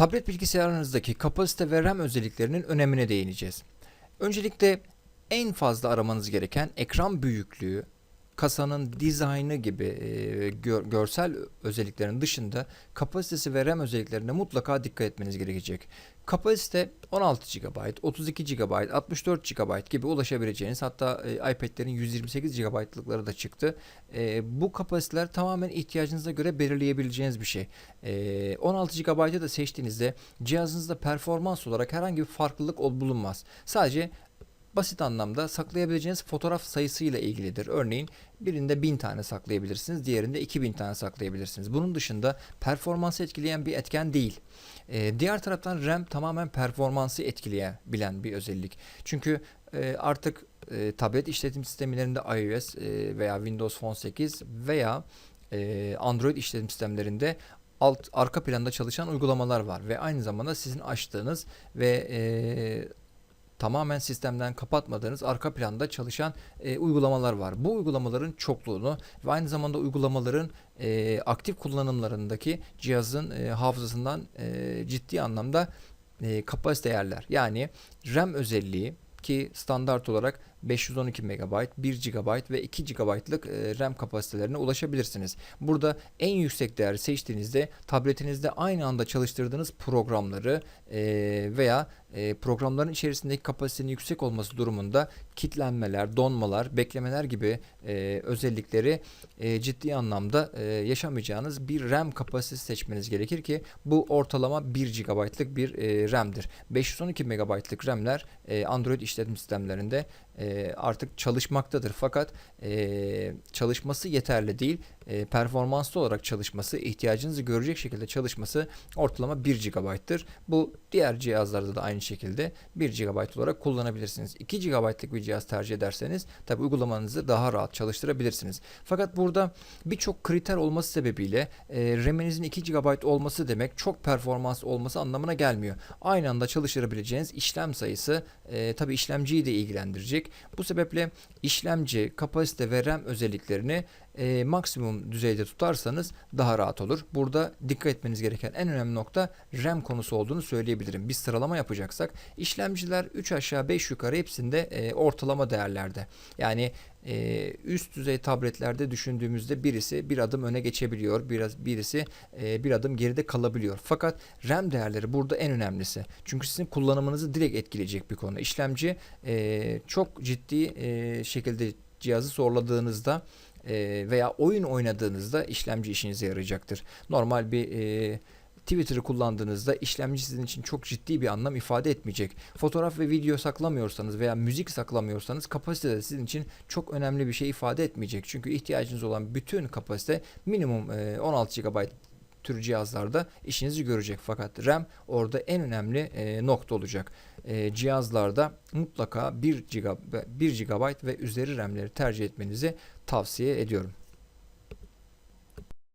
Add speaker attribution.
Speaker 1: Tablet bilgisayarınızdaki kapasite ve RAM özelliklerinin önemine değineceğiz. Öncelikle en fazla aramanız gereken ekran büyüklüğü, kasanın dizaynı gibi gör- görsel özelliklerin dışında kapasitesi ve RAM özelliklerine mutlaka dikkat etmeniz gerekecek. Kapasite 16 GB, 32 GB, 64 GB gibi ulaşabileceğiniz hatta iPad'lerin 128 GB'lıkları da çıktı. Bu kapasiteler tamamen ihtiyacınıza göre belirleyebileceğiniz bir şey. E, 16 GB'ı da seçtiğinizde cihazınızda performans olarak herhangi bir farklılık bulunmaz. Sadece basit anlamda saklayabileceğiniz fotoğraf sayısıyla ilgilidir. Örneğin birinde 1000 tane saklayabilirsiniz, diğerinde 2000 tane saklayabilirsiniz. Bunun dışında performansı etkileyen bir etken değil. Ee, diğer taraftan RAM tamamen performansı etkileyebilen bir özellik. Çünkü e, artık e, tablet işletim sistemlerinde iOS e, veya Windows Phone 8 veya e, Android işletim sistemlerinde alt arka planda çalışan uygulamalar var ve aynı zamanda sizin açtığınız ve e, tamamen sistemden kapatmadığınız arka planda çalışan e, uygulamalar var. Bu uygulamaların çokluğunu ve aynı zamanda uygulamaların e, aktif kullanımlarındaki cihazın e, hafızasından e, ciddi anlamda e, kapasite yerler. Yani RAM özelliği ki standart olarak 512 MB, 1 GB ve 2 GB'lık e, RAM kapasitelerine ulaşabilirsiniz. Burada en yüksek değeri seçtiğinizde tabletinizde aynı anda çalıştırdığınız programları e, veya e, programların içerisindeki kapasitenin yüksek olması durumunda kitlenmeler, donmalar, beklemeler gibi özellikleri ciddi anlamda yaşamayacağınız bir RAM kapasitesi seçmeniz gerekir ki bu ortalama 1 GB'lık bir RAM'dir. 512 MB'lık RAM'ler Android işletim sistemlerinde e, artık çalışmaktadır. Fakat e, çalışması yeterli değil. E, performanslı olarak çalışması, ihtiyacınızı görecek şekilde çalışması ortalama 1 GB'tır. Bu diğer cihazlarda da aynı şekilde 1 GB olarak kullanabilirsiniz. 2 GB'lık bir cihaz tercih ederseniz tabi uygulamanızı daha rahat çalıştırabilirsiniz. Fakat burada birçok kriter olması sebebiyle e, RAM'inizin 2 GB olması demek çok performans olması anlamına gelmiyor. Aynı anda çalıştırabileceğiniz işlem sayısı e, tabi işlemciyi de ilgilendirecek. Bu sebeple işlemci, kapasite ve RAM özelliklerini e, maksimum düzeyde tutarsanız daha rahat olur. Burada dikkat etmeniz gereken en önemli nokta RAM konusu olduğunu söyleyebilirim. Bir sıralama yapacaksak işlemciler 3 aşağı 5 yukarı hepsinde e, ortalama değerlerde. Yani e, üst düzey tabletlerde düşündüğümüzde birisi bir adım öne geçebiliyor, biraz birisi e, bir adım geride kalabiliyor. Fakat RAM değerleri burada en önemlisi. Çünkü sizin kullanımınızı direkt etkileyecek bir konu. İşlemci e, çok ciddi e, şekilde cihazı zorladığınızda veya oyun oynadığınızda işlemci işinize yarayacaktır. Normal bir e, Twitter'ı kullandığınızda işlemci sizin için çok ciddi bir anlam ifade etmeyecek. Fotoğraf ve video saklamıyorsanız veya müzik saklamıyorsanız kapasite de sizin için çok önemli bir şey ifade etmeyecek. Çünkü ihtiyacınız olan bütün kapasite minimum e, 16 GB tür cihazlarda işinizi görecek. Fakat RAM orada en önemli e, nokta olacak. E, cihazlarda mutlaka 1 GB, 1 GB ve üzeri RAM'leri tercih etmenizi tavsiye ediyorum.